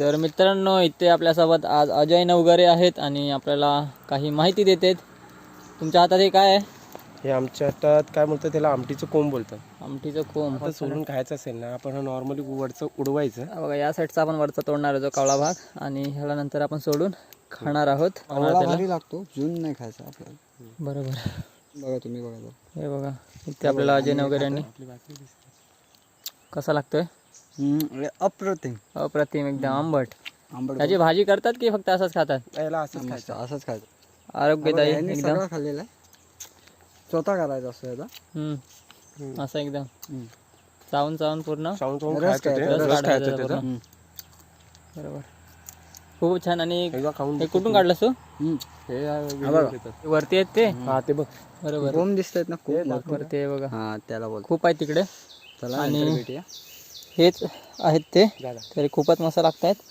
तर मित्रांनो इथे आपल्यासोबत आज अजय नवगरे आहेत आणि आपल्याला काही माहिती देतात. तुमच्या हातात हे काय आहे? हे आमच्या हातात काय म्हणतात त्याला? आमटीचं कोंब बोलतात. आमटीचं कोंब. आता सोडून खायचं असेल ना आपण नॉर्मली वरचं उडवायचं. हा बघा या साईडचा आपण वरचा तोडणार आहे जो कावळा भाग आणि ह्याला नंतर आपण सोडून खाणार आहोत. आवळा भारी लागतो जून नाही खायचा आपल्याला. बरोबर. बघा तुम्ही बघा जरा. हे बघा इथे आपल्याला अजय नवगरे यांनी कसा लागतोय? अप्रतिम. अप्रतिम एकदम आंबट. आंबट त्याची भाजी करतात की फक्त असंच खातात? याला असंच खायचं असंच खायचं. आरोग्यदायी एकदम. खाल्लेलं आहे. स्वतः करायचं असं याचा हम्म. असं एकदम. चावून चावून पूर्ण. बरोबर. खूप छान. आणि हे कुठून काढलंस तू? हम्म. हे आहे, हा वेगळं बघा. देतात. वरती आहेत ते? हा ते बघ. बरोबर. कोंब दिसतायत ना खूप. वरती. आहे बघा. हा त्याला बोल. खूप आहे तिकडे. चला आणि- हेच आहेत ते. तरी खूपच मस्त लागत आहेत